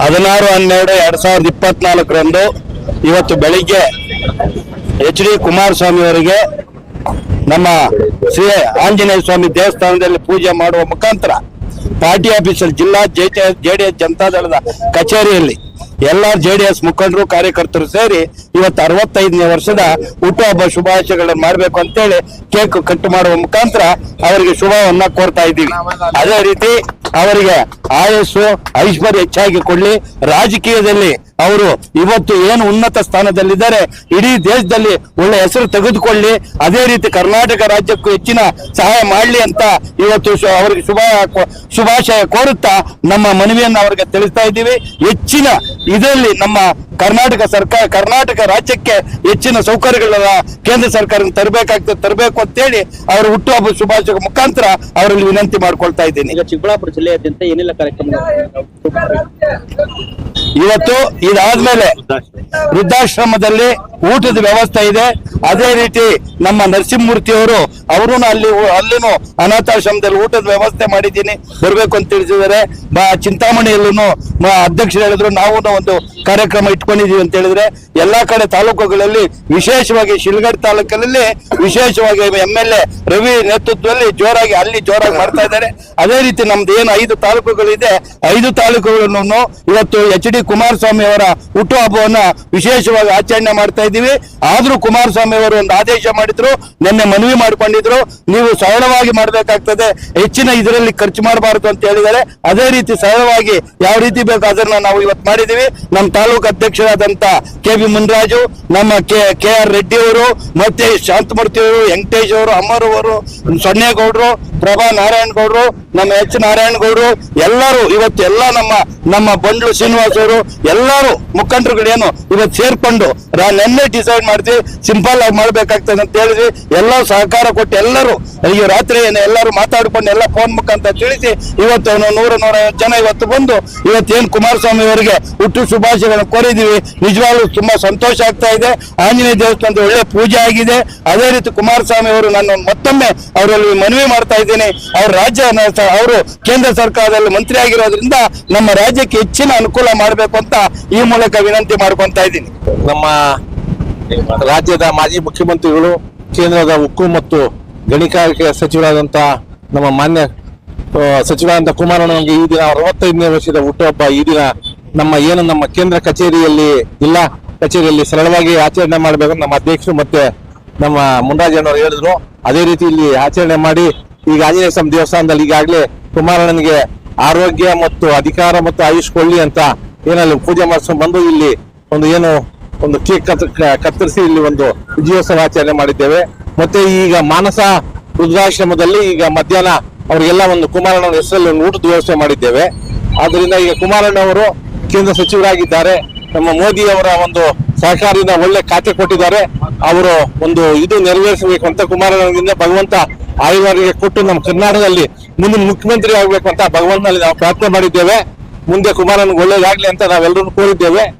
ಹದಿನಾರು ಹನ್ನೆರಡು ಎರಡ್ ಸಾವಿರದ ಇಪ್ಪತ್ನಾಲ್ಕರಂದು ಇವತ್ತು ಬೆಳಿಗ್ಗೆ ಎಚ್ ಡಿ ಕುಮಾರಸ್ವಾಮಿ ಅವರಿಗೆ ನಮ್ಮ ಶ್ರೀ ಆಂಜನೇಯ ಸ್ವಾಮಿ ದೇವಸ್ಥಾನದಲ್ಲಿ ಪೂಜೆ ಮಾಡುವ ಮುಖಾಂತರ ಪಾರ್ಟಿ ಆಫೀಸಲ್ಲಿ ಜಿಲ್ಲಾ ಜೆ ಜೆಡಿಎಸ್ ಜನತಾದಳದ ಕಚೇರಿಯಲ್ಲಿ ಎಲ್ಲ ಜೆಡಿಎಸ್ ಮುಖಂಡರು, ಕಾರ್ಯಕರ್ತರು ಸೇರಿ ಇವತ್ತು ಅರವತ್ತೈದನೇ ವರ್ಷದ ಹುಟ್ಟುಹಬ್ಬ ಶುಭಾಶಯಗಳನ್ನು ಮಾಡಬೇಕು ಅಂತೇಳಿ ಕೇಕ್ ಕಟ್ ಮಾಡುವ ಮುಖಾಂತರ ಅವರಿಗೆ ಶುಭವನ್ನ ಕೋರ್ತಾ ಇದ್ದೀವಿ. ಅದೇ ರೀತಿ ಅವರಿಗೆ ಆಯಸ್ಸು, ಐಶ್ವರ್ಯ ಹೆಚ್ಚಾಗಿ ಕೊಡ್ಲಿ. ರಾಜಕೀಯದಲ್ಲಿ ಅವರು ಇವತ್ತು ಏನು ಉನ್ನತ ಸ್ಥಾನದಲ್ಲಿದ್ದಾರೆ, ಇಡೀ ದೇಶದಲ್ಲಿ ಒಳ್ಳೆ ಹೆಸರು ತೆಗೆದುಕೊಳ್ಳಿ, ಅದೇ ರೀತಿ ಕರ್ನಾಟಕ ರಾಜ್ಯಕ್ಕೂ ಹೆಚ್ಚಿನ ಸಹಾಯ ಮಾಡಲಿ ಅಂತ ಇವತ್ತು ಅವರಿಗೆ ಶುಭ ಶುಭಾಶಯ ಕೋರುತ್ತಾ ನಮ್ಮ ಮನವಿಯನ್ನು ಅವರಿಗೆ ತಿಳಿಸ್ತಾ ಇದ್ದೀವಿ. ಹೆಚ್ಚಿನ ಇದರಲ್ಲಿ ನಮ್ಮ ಕರ್ನಾಟಕ ಸರ್ಕಾರ, ಕರ್ನಾಟಕ ರಾಜ್ಯಕ್ಕೆ ಹೆಚ್ಚಿನ ಸೌಕರ್ಯಗಳನ್ನ ಕೇಂದ್ರ ಸರ್ಕಾರ ತರಬೇಕಾಗ್ತದೆ, ತರಬೇಕು ಅಂತೇಳಿ ಅವರ ಹುಟ್ಟುಹಬ್ಬ ಶುಭಾಶಯ ಮುಖಾಂತರ ಅವರಲ್ಲಿ ವಿನಂತಿ ಮಾಡ್ಕೊಳ್ತಾ ಇದ್ದೀನಿ. ಈಗ ಚಿಕ್ಕಬಳ್ಳಾಪುರ ಜಿಲ್ಲೆಯಾದ್ಯಂತ ಏನೆಲ್ಲ ಕಾರ್ಯಕ್ರಮ ಇವತ್ತು ಇದಾದ್ಮೇಲೆ ವೃದ್ಧಾಶ್ರಮದಲ್ಲಿ ಊಟದ ವ್ಯವಸ್ಥೆ ಇದೆ. ಅದೇ ರೀತಿ ನಮ್ಮ ನರಸಿಂಹಮೂರ್ತಿ ಅವರು ಅಲ್ಲಿ ಅಲ್ಲಿನೂ ಅನಾಥಾಶ್ರಮದಲ್ಲಿ ಊಟದ ವ್ಯವಸ್ಥೆ ಮಾಡಿದ್ದೀನಿ. ಬರ್ಬೇಕು ಅಂತ ತಿಳಿಸಿದರೆ ಚಿಂತಾಮಣಿಯಲ್ಲೂ ಅಧ್ಯಕ್ಷರು ಹೇಳಿದ್ರು ನಾವು ಒಂದು ಕಾರ್ಯಕ್ರಮ ಇಟ್ಕೊಂಡಿದೀವಿ ಅಂತ ಹೇಳಿದ್ರೆ, ಎಲ್ಲಾ ಕಡೆ ತಾಲೂಕುಗಳಲ್ಲಿ ವಿಶೇಷವಾಗಿ ಶಿಲ್ಗಡ್ ತಾಲೂಕಿನಲ್ಲಿ ವಿಶೇಷವಾಗಿ ಎಂ ಎಲ್ ರವಿ ನೇತೃತ್ವದಲ್ಲಿ ಜೋರಾಗಿ ಅಲ್ಲಿ ಜೋರಾಗಿ ಮಾಡ್ತಾ ಇದ್ದಾರೆ. ಅದೇ ರೀತಿ ನಮ್ದು ಏನು ಐದು ತಾಲೂಕುಗಳಿದೆ, ಐದು ತಾಲೂಕುಗಳನ್ನು ಇವತ್ತು ಎಚ್ ಡಿ ಕುಮಾರಸ್ವಾಮಿ ಅವರ ಹುಟ್ಟುಹಬ್ಬವನ್ನು ವಿಶೇಷವಾಗಿ ಆಚರಣೆ ಮಾಡ್ತಾ ಇದ್ದೀವಿ. ಆದ್ರೂ ಕುಮಾರಸ್ವಾಮಿ ಅವರು ಒಂದು ಆದೇಶ ಮಾಡಿದ್ರು, ನಿನ್ನೆ ಮನವಿ ಮಾಡ್ಕೊಂಡಿದ್ರು. ನೀವು ಸರಳವಾಗಿ ಮಾಡಬೇಕಾಗ್ತದೆ. ಹೆಚ್ಚಿನ ಇದರಲ್ಲಿ ಖರ್ಚು ಮಾಡಬಾರದು ಅಂತ ಹೇಳಿದ್ದಾರೆ. ಅದೇ ರೀತಿ ಸರಳವಾಗಿ ಯಾವ ರೀತಿ ಬೇಕು ಅದನ್ನ ನಾವು ಇವತ್ತು ಮಾಡಿದೀವಿ ನಮ್ಮ ತಾಲೂಕು ಅಧ್ಯಕ್ಷರಾದಂತ ಕೆ ಬಿ ಮುನ್ರಾಜು, ನಮ್ಮ ಕೆ ಕೆ ಆರ್ ರೆಡ್ಡಿ ಅವರು, ಮತ್ತೆ ಶಾಂತಮೂರ್ತಿ ಅವರು, ವೆಂಕಟೇಶ್ ಅವರು ಅಮರ್ ಅವರು ಸೊನ್ನೇಗೌಡರು ಪ್ರಭಾ ನಾರಾಯಣ ಗೌಡರು, ನಮ್ಮ ಎಚ್ ನಾರಾಯಣ ಗೌಡರು, ಎಲ್ಲರೂ ಇವತ್ತು ಎಲ್ಲ ನಮ್ಮ ನಮ್ಮ ಬಂಡ್ಲು ಶ್ರೀನಿವಾಸ್ ಅವರು, ಎಲ್ಲರೂ ಮುಖಂಡರುಗಳೇನು ಇವತ್ತು ಸೇರ್ಕೊಂಡು ನೆನ್ನೆ ಡಿಸೈಡ್ ಮಾಡ್ತೀವಿ ಸಿಂಪಲ್ ಆಗಿ ಮಾಡ್ಬೇಕಾಗ್ತದೆ ಅಂತ ಹೇಳಿದ್ವಿ. ಎಲ್ಲರೂ ಸಹಕಾರ ಕೊಟ್ಟು ಎಲ್ಲರೂ ಈ ರಾತ್ರಿ ಏನು ಎಲ್ಲರೂ ಮಾತಾಡ್ಕೊಂಡು ಎಲ್ಲ ಫೋನ್ ಮುಖಾಂತರ ತಿಳಿಸಿ, ಇವತ್ತು ನೂರ ನೂರೈವತ್ತು ಜನ ಇವತ್ತು ಬಂದು ಇವತ್ತೇನು ಕುಮಾರಸ್ವಾಮಿ ಅವರಿಗೆ ಹುಟ್ಟು ಶುಭಾಶಯಗಳನ್ನು ಕೋರಿದೀವಿ ನಿಜವಾಗ್ಲೂ ತುಂಬಾ ಸಂತೋಷ ಆಗ್ತಾ ಇದೆ. ಆಂಜನೇಯ ದೇವಸ್ಥಾನದ ಒಳ್ಳೆ ಪೂಜೆ ಆಗಿದೆ. ಅದೇ ರೀತಿ ಕುಮಾರಸ್ವಾಮಿ ಅವರು ನನ್ನ ಮತ್ತೊಮ್ಮೆ ಅವರಲ್ಲಿ ಮನವಿ ಮಾಡ್ತಾ ಇದ್ದೀನಿ. ಅವ್ರ ರಾಜ್ಯ ಅವರು ಕೇಂದ್ರ ಸರ್ಕಾರದಲ್ಲಿ ಮಂತ್ರಿ ಆಗಿರೋದ್ರಿಂದ ನಮ್ಮ ರಾಜ್ಯಕ್ಕೆ ಹೆಚ್ಚಿನ ಅನುಕೂಲ ಮಾಡಬೇಕು ಅಂತ ಈ ಮೂಲಕ ವಿನಂತಿ ಮಾಡ್ಕೊಂತ ಇದ್ದೀನಿ. ನಮ್ಮ ರಾಜ್ಯದ ಮಾಜಿ ಮುಖ್ಯಮಂತ್ರಿಗಳು, ಕೇಂದ್ರದ ಉಕ್ಕು ಮತ್ತು ಗಣಿಗಾರಿಕೆ ಸಚಿವರಾದಂಥ ನಮ್ಮ ಮಾನ್ಯ ಸಚಿವರಾದಂಥ ಕುಮಾರಣ್ಣನಿಗೆ ಈ ದಿನ ಅರವತ್ತೈದನೇ ವರ್ಷದ ಹುಟ್ಟುಹಬ್ಬ. ಈ ದಿನ ನಮ್ಮ ಏನು ನಮ್ಮ ಕೇಂದ್ರ ಕಚೇರಿಯಲ್ಲಿ ಇಲ್ಲ, ಕಚೇರಿಯಲ್ಲಿ ಸರಳವಾಗಿ ಆಚರಣೆ ಮಾಡಬೇಕು ನಮ್ಮ ಅಧ್ಯಕ್ಷರು ಮತ್ತೆ ನಮ್ಮ ಮುನ್ರಾಜಣ್ಣವರು ಹೇಳಿದ್ರು. ಅದೇ ರೀತಿ ಇಲ್ಲಿ ಆಚರಣೆ ಮಾಡಿ ಈಗ ಆಂಜನೇಯ ಸ್ವಾಮಿ ದೇವಸ್ಥಾನದಲ್ಲಿ ಈಗಾಗಲೇ ಕುಮಾರಣ್ಣನಿಗೆ ಆರೋಗ್ಯ ಮತ್ತು ಅಧಿಕಾರ ಮತ್ತು ಆಯುಷ್ ಕೊಳ್ಳಿ ಅಂತ ಏನಲ್ಲಿ ಪೂಜೆ ಮಾಡಿಸ್ಕೊಂಡು ಬಂದು ಇಲ್ಲಿ ಒಂದು ಏನು ಒಂದು ಕೇಕ್ ಕತ್ತರಿಸಿ ಇಲ್ಲಿ ಒಂದು ವಿಜಯೋತ್ಸವ ಆಚರಣೆ ಮಾಡಿದ್ದೇವೆ. ಮತ್ತೆ ಈಗ ಮಾನಸ ವೃದ್ಧಾಶ್ರಮದಲ್ಲಿ ಈಗ ಮಧ್ಯಾಹ್ನ ಅವರಿಗೆಲ್ಲ ಒಂದು ಕುಮಾರಣ್ಣನ ಹೆಸರಲ್ಲಿ ಒಂದು ಊಟದ ವ್ಯವಸ್ಥೆ ಮಾಡಿದ್ದೇವೆ. ಆದ್ದರಿಂದ ಈಗ ಕುಮಾರಣ್ಣ ಅವರು ಕೇಂದ್ರ ಸಚಿವರಾಗಿದ್ದಾರೆ. ನಮ್ಮ ಮೋದಿ ಅವರ ಒಂದು ಸಹಕಾರದಿಂದ ಒಳ್ಳೆ ಖಾತೆ ಕೊಟ್ಟಿದ್ದಾರೆ. ಅವರು ಒಂದು ಇದು ನೆರವೇರಿಸಬೇಕು ಅಂತ ಕುಮಾರಣ್ಣನಿಂದ ಭಗವಂತ ಆಯುರ್ವೇದಿಗೆ ಕೊಟ್ಟು ನಮ್ಮ ಕರ್ನಾಟಕದಲ್ಲಿ ಮುಂದಿನ ಮುಖ್ಯಮಂತ್ರಿ ಆಗ್ಬೇಕು ಅಂತ ಭಗವಂತನಲ್ಲಿ ನಾವು ಪ್ರಾರ್ಥನೆ ಮಾಡಿದ್ದೇವೆ. ಮುಂದೆ ಕುಮಾರನಿಗೆ ಒಳ್ಳೇದಾಗ್ಲಿ ಅಂತ ನಾವೆಲ್ಲರೂ ಕೋರಿದ್ದೇವೆ.